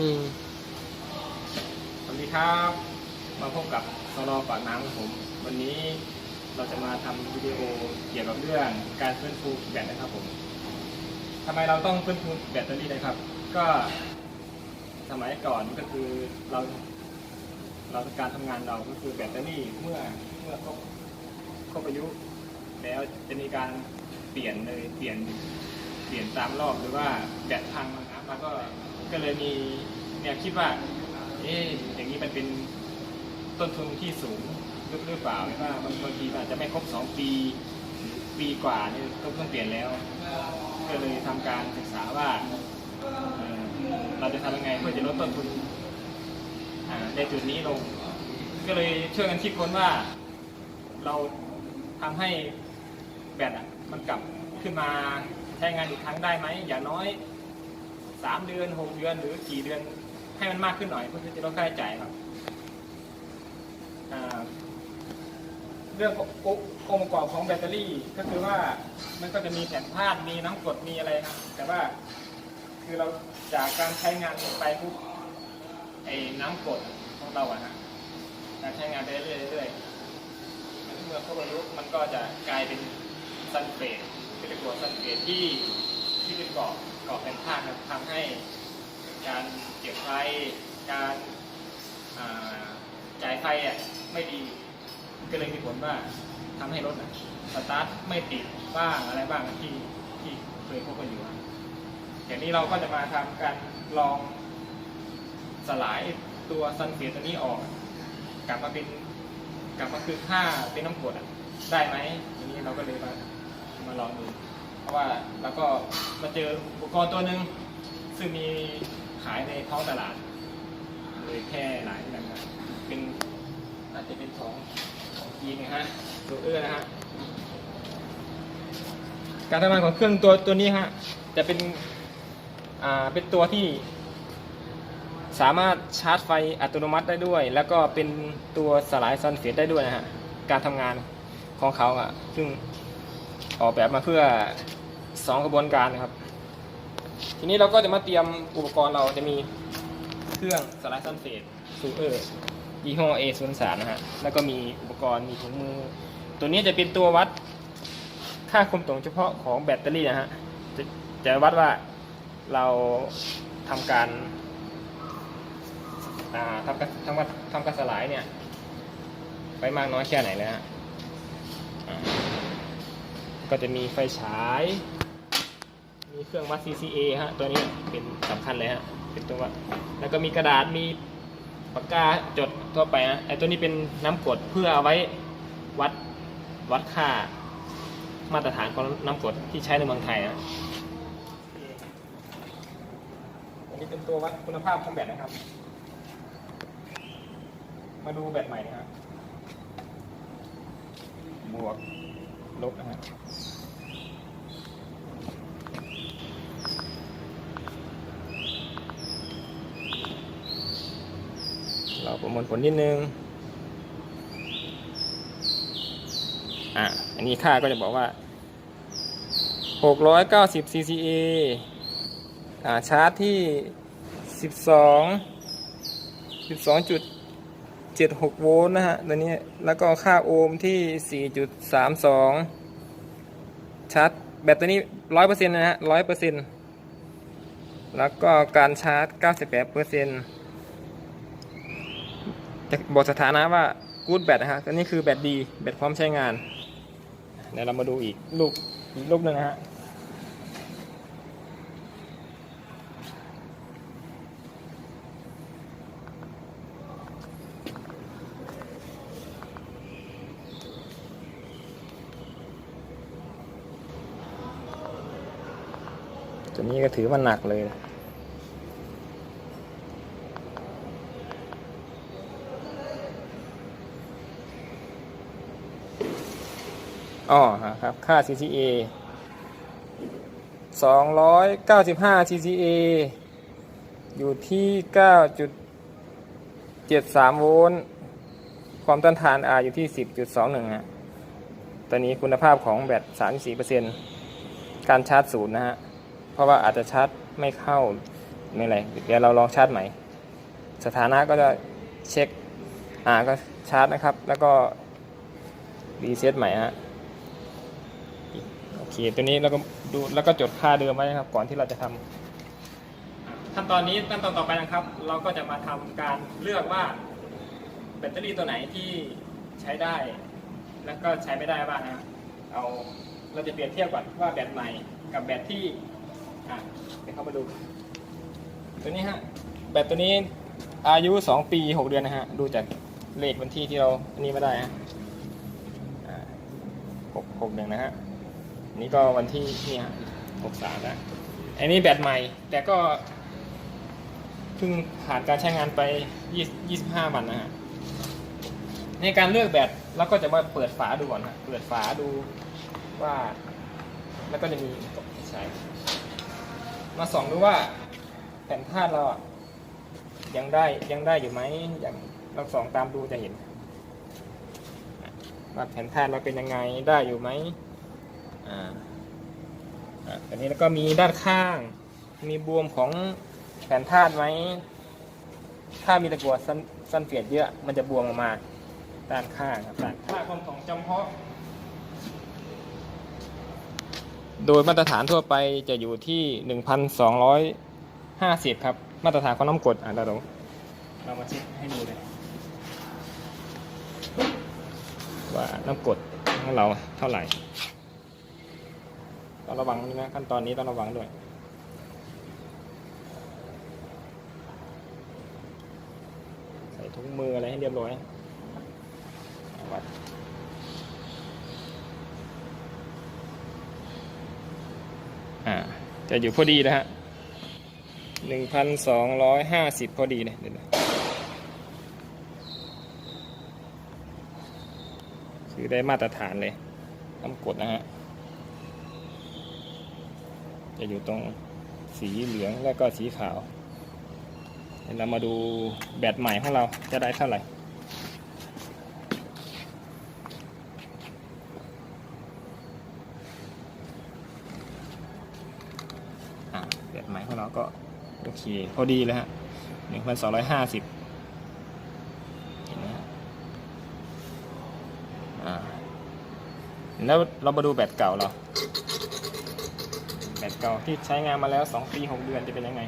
อืมสวัสดีครับ มาพบกับสรปากน้ำของผม วันนี้เราจะมาทำวิดีโอเกี่ยวกับเรื่องการฟื้นฟูแบตนะครับผมทำไมเราต้องฟื้นฟูแบตเตอรี่นะครับ ก็สมัยก่อนก็คือเราเราการทำงานเราก็คือแบตเตอรี่เมื่อเมื่อครบครบอายุแล้วจะมีการเปลี่ยนเลยเปลี่ยน เปลี่ยนตามรอบหรือว่าแบตพังนะครับแล้วก็ก็เลยมีแนวคิดว่าเอ๊ะอย่างนี้มันเป็นต้นทุนที่สูงหรือเปล่าหรือว่าบางบางทีอาจจะไม่ครบ 2 ปี ปีกว่านี่ต้องต้องเปลี่ยนแล้ว ก็เลยทำการศึกษาว่าเราจะทำยังไงเพื่อจะลดต้นทุนในจุดนี้ลง ก็เลยช่วยกันคิดค้นว่า เราทำให้แบตอะมันกลับขึ้นมา ใช้งานอีกครั้งได้ไหมอย่างน้อยสามเดือนหกเดือนหรือกี่เดือนให้มันมากขึ้นหน่อยเพื่อที่จะลดค่าใช้จ่ายครับเรื่ององค์ประกอบของแบตเตอรี่ก็คือว่ามันก็จะมีแผ่นธาตุมีน้ำกรดมีอะไรครับแต่ว่าคือเราจากการใช้งานไปปุ๊บไอ้น้ำกรดของเราอะฮะการใช้งานไปเรื่อยๆเรื่อเมื่อครบอายุมันก็จะกลายเป็นซัลเฟต เป็นกรดซัลเฟตที่ที่เป็นเกาะเกาะเป็นธาครับทำให้การเก็บไฟการจ่ายไฟอะไม่ดีก็เลยมีผลว่าทำให้รถสตาร์ทไม่ติดบ้างอะไรบ้างที่ที่เคยพบกันอยู่อย่างนี้เราก็จะมาทำการลองสลายตัวซัลเฟตตัวนี้ออก กลับมาเป็นกลับมาคือค่าเป็นน้ำกรดอะได้ไหมทีนี้เราก็เลยมา มาลองดู เพราะว่าเราก็มาเจออุปกรณ์ตัวหนึ่งซึ่งมีขายในท้องตลาดเลยแค่หลายนะครับเป็นน่าจะเป็นของของจีนนะฮะตัวเอื้อนะฮะการทำงานของเครื่องตัวตัวนี้ฮะจะเป็นอ่าเป็นตัวที่สามารถชาร์จไฟอัตโนมัติได้ด้วย แล้วก็เป็นตัวสลายซัลเฟตได้ด้วยนะฮะ การทำงานของเขาอะ ซึ่ง ออกแบบมาเพื่อ 2 กระบวนการนะครับ ทีนี้เราก็จะมาเตรียมอุปกรณ์เราจะมีเครื่องสลายซัลเฟตซูเออร์ยี่ห้อ A 0 3นะฮะ แล้วก็มีอุปกรณ์มีถุงมือ ตัวนี้จะเป็นตัววัดค่าความตรงเฉพาะของแบตเตอรี่นะฮะจะจะวัดว่าเราทำการาทำการทำการทำการสลายเนี่ย ไปมากน้อยแค่ไหนนะฮะ ก็จะมีไฟฉาย มีเครื่องวัด CCA ฮะ ตัวนี้เป็นสำคัญเลยฮะ เป็นตัววัด แล้วก็มีกระดาษ มีปากกาจดทั่วไปฮะไอตัวนี้เป็นน้ำกรดเพื่อเอาไว้วัดวัดค่ามาตรฐานของน้ำกรดที่ใช้ในเมืองไทยนะอันนี้เป็นตัววัดคุณภาพของแบตนะครับ มาดูแบบใหม่นะครับ บวก ลบนะฮะเรา ประมวลผลนิดนึง อะ อันนี้ค่าก็จะบอกว่า 690 cca อ่า ชาร์จที่ 12 12.76 โวลต์นะฮะ ตัวนี้ แล้วก็ค่าโอห์มที่ 4.32 ชาร์จ แบตตัวนี้ 100%นะฮะ 100%แล้วก็การชาร์จ 98% จะบอกสถานะว่า good แบตนะฮะตัวนี้คือแบตดีแบตพร้อมใช้งานเดี๋ยวเรามาดูอีกรูปอีกรูปหนึ่งนะฮะตัวนี้ก็ถือว่าหนักเลย อ๋อครับ ค่า CCA 295 CCA อยู่ที่ 9.73 โวลต์ ความต้านทาน R อยู่ที่ 10.21 ฮะ ตอนนี้คุณภาพของแบต 34%การชาร์จศูนย์นะฮะ เพราะว่าอาจจะชาร์จไม่เข้า ไม่ไร เดี๋ยวเราลองชาร์จใหม่ สถานะก็จะเช็คอ่าก็ชาร์จนะครับ แล้วก็รีเซ็ตใหม่ฮะ โอเคตัวนี้เราก็ดูแล้วก็จดค่าเดิมไว้นะครับ ก่อนที่เราจะทำขั้นตอนนี้ขั้นตอนต่อไปนะครับ เราก็จะมาทำการเลือกว่าแบตเตอรี่ตัวไหนที่ใช้ได้ แล้วก็ใช้ไม่ได้บ้างนะเอาเราจะเปรียบเทียบก่อนว่าแบตใหม่กับแบตที่อะเดี๋ยวเข้ามาดู ตัวนี้ฮะแบตตัวนี้อายุ 2 ปี 6 เดือนนะฮะ ดูจากเลขวันที่ที่เราอันนี้ไม่ได้ฮะหกหกหนึ่งนะฮะ นี่ก็วันที่นี่ฮะหกสามนะอันนี้แบตใหม่ แต่ก็เพิ่งผ่านการใช้งานไป20 25วันนะฮะในการเลือกแบตเราก็จะมาเปิดฝาดูก่อนนะเปิดฝาดูว่า แล้วก็จะมีตกใช้มาส่องดูว่าแผ่นธาตุเราอะยังได้ยังได้อยู่ไหมอย่างเราส่องตามดูจะเห็นว่าแผ่นธาตุเราเป็นยังไงได้อยู่ไหม อ่าอ่าอันนี้แล้วก็มีด้านข้าง มีบวมของแผ่นธาตุไหม ถ้ามีตะกั่วซันซันเฟียดเยอะ มันจะบวมออกมา ด้านข้างครับด้านค่าความของจำเพาะ โดยมาตรฐานทั่วไปจะอยู่ที่1,250ครับ มาตรฐานของน้ำกรดอะเราเรามาเช็คให้ดูเลย ว่าน้ำกรดของเราเท่าไหร่ ต้องระวังด้วยนะขั้นตอนนี้ต้องระวังด้วยใส่ถุงมืออะไรให้เรียบร้อยวัดอ่าจะอยู่พอดีนะฮะหนึ่งพันสองร้อยห้าสิบพอดีเนี่ยเดี๋ยวคือได้มาตรฐานเลยต้องกดนะฮะ จะอยู่ตรงสีเหลืองแล้วก็สีขาวเดี๋ยวเรามาดูแบตใหม่ของเราจะได้เท่าไหร่ แบตใหม่ของเราก็โอเค พอดีเลยฮะหนึ่งพันสองร้อยห้าสิบเห็นไหมฮะอ่าแล้วเรามาดูแบตเก่าเรา เก่าที่ใช้งานมาแล้วสองปีหกเดือนจะเป็นยังไง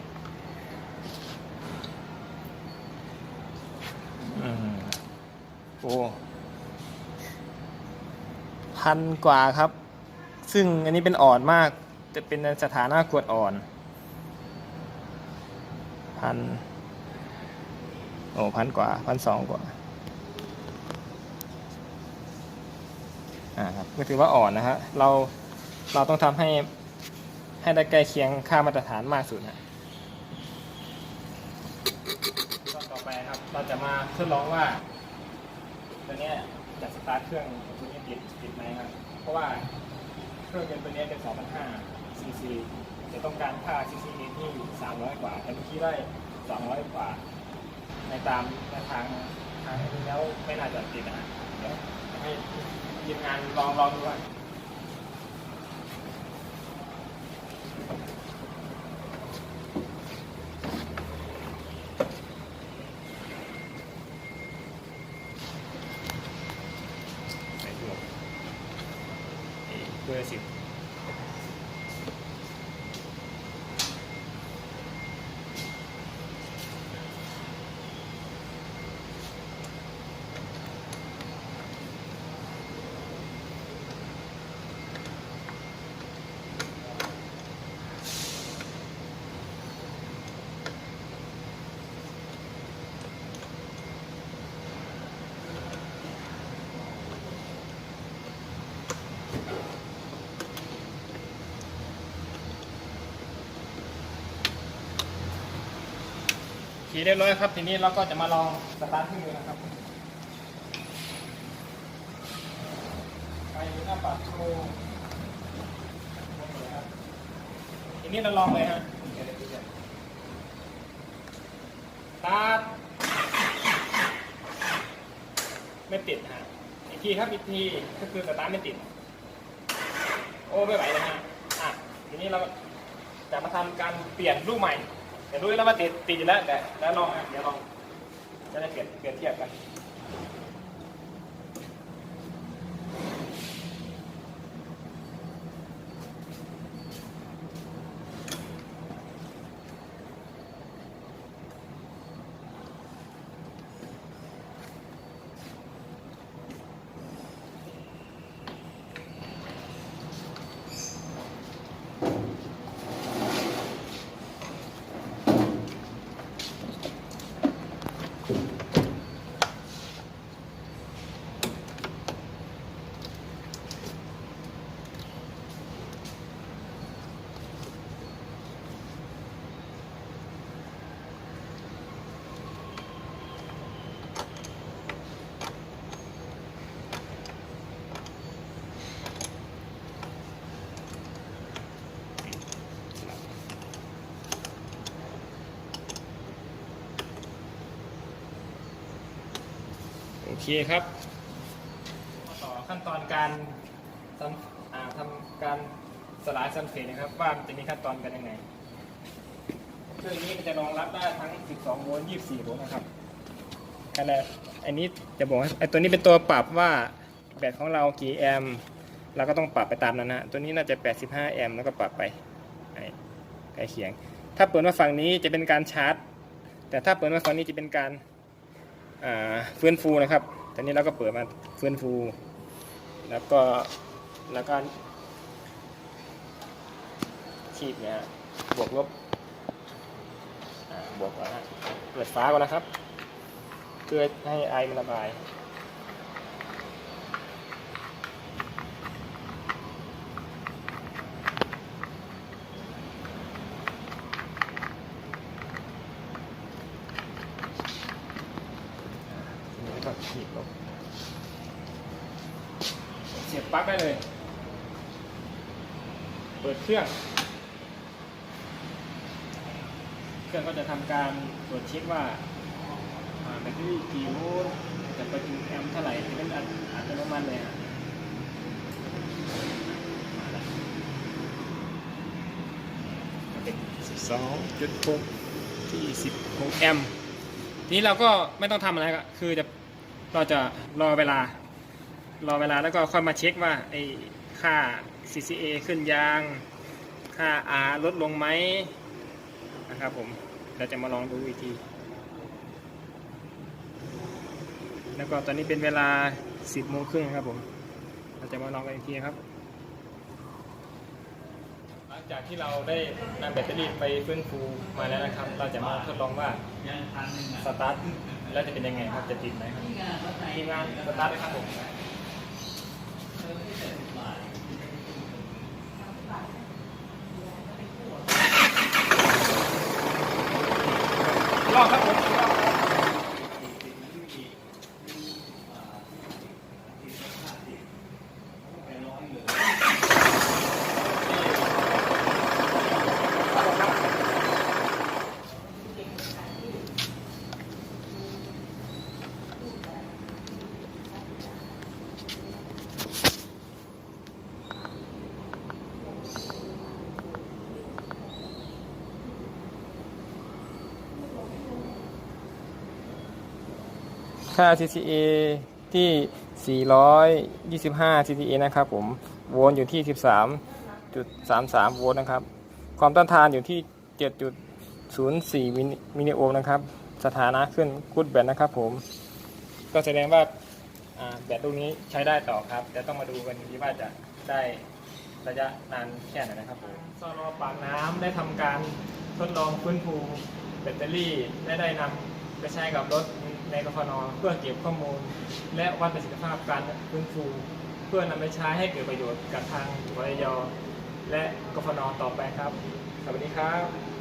อืมโอ้พันกว่าครับ ซึ่งอันนี้เป็นอ่อนมาก จะเป็นสถานะกวดอ่อนพันโอ้พันกว่าพันสองกว่าอ่าครับก็ถือว่าอ่อนนะฮะเราเราต้องทำให้ ให้ได้ใกล้เคียงค่ามาตรฐานมากสุดนะก็ต่อไปครับ เราจะมาทดลองว่าตัวนี้จะสตาร์ทเครื่องตัวนี้ติดติดไหมครับ เพราะว่าเครื่องยนต์ตัวนี้เป็น 2,500ซีซีจะต้องการค่าซีซีนี้ที่ 300 กว่าแต่เมื่อกี้ได้ 200 กว่า ในตามในทางทางนี้แล้วไม่น่าจะติดนะเดี๋ยวให้ทีมงานลองลองดูว่า ขี่เรียบร้อยครับ ทีนี้เราก็จะมาลองสตาร์ทเครื่อนะครับ ไปหน้าปัดโชว์ทีนี้เราลองเลยฮะสตาร์ทไม่ติดฮะอีกทีครับอีกทีก็คือสตาร์ทไม่ติด โอ้ไม่ไหวเลยฮะอะทีนี้เราจะมาทำการเปลี่ยนลูกใหม่ แต่รู้แล้วว่าติดติดอยู่แล้วแต่แล้วลองนะเดี๋ยวลองจะได้เปรียบเปรียบเทียบกัน เคครับต่อขั้นตอนการทำอ่าทำการสลายซัลเฟตนะครับ ว่ามันจะมีขั้นตอนกันยังไงเครื่องนี้มันจะรองรับได้ทั้ง 12 โวลต์ 24 โวลต์นะครับขณะอันนี้จะบอกว่าไอ้ตัวนี้เป็นตัวปรับว่าแบตของเรากี่แอมป์เราก็ต้องปรับไปตามนั้นนะตัวนี้น่าจะ 85 แอมป์แล้วก็ปรับไปไอ้ใกล้เคียง ถ้าเปิดมาฝั่งนี้จะเป็นการชาร์จ แต่ถ้าเปิดมาฝั่งนี้จะเป็นการอ่า ฟื้นฟูนะครับตอนนี้เราก็เปิดมาฟื้นฟู แล้วก็แล้วก็ขีดเนี่ยบวกลบบวกก่อนนะเปิดฟ้าก่อนนะครับ เพื่อให้ไอมันระบาย ทีนี้ก็ขีดลบเสียบปลั๊กได้เลย เปิดเค รื่อง เครื่องก็จะทำการตรวจเช็คว่าอ่าแบตเตอรี่กี่โวลต์จะไปถึงแอมป์เท่าไหร่เป็นอัตอัตโนมัติเลยฮะมาแล้วเป็น12.6ที่16แอมป์ทีนี้เราก็ไม่ต้องทำอะไรก็คือจะเราจะรอเวลา รอเวลาแล้วก็ค่อยมาเช็คว่าไอ้ค่า CCA ขึ้นยาง ค่า R ลดลงไหมนะครับผมเราจะมาลองดูอีกที แล้วก็ตอนนี้เป็นเวลา 10โมงครึ่งครับผม เราจะมาลองกันอีกทีครับ หลังจากที่เราได้นำแบตเตอรี่ไปฟื้นฟูมาแล้วนะครับ เราจะมาทดลองว่าสตาร์ทแล้วจะเป็นยังไงครับ จะติดไหมครับทีมงานสตาร์ทเลยครับผม ค่า CCA ที่ 425 CCA นะครับผม โวลต์อยู่ที่ 13.33 โวลต์นะครับ ความต้านทานอยู่ที่ 7.04 มิลลิโอห์มนะครับ สถานะขึ้นกูดแบตนะครับผม ก็แสดงว่าแบตลูกนี้ใช้ได้ต่อครับ แต่ต้องมาดูกันดีว่าจะได้ระยะนานแค่ไหนนะครับผมซอรปากน้ำได้ทำการทดลองฟื้นฟูแบตเตอรี่และได้นำไปใช้กับรถ ในกฟนเพื่อเก็บข้อมูล และวัดประสิทธิภาพการฟื้นฟู เพื่อนำไปใช้ให้เกิดประโยชน์กับทางวรยและกฟนต่อไปครับ สวัสดีครับ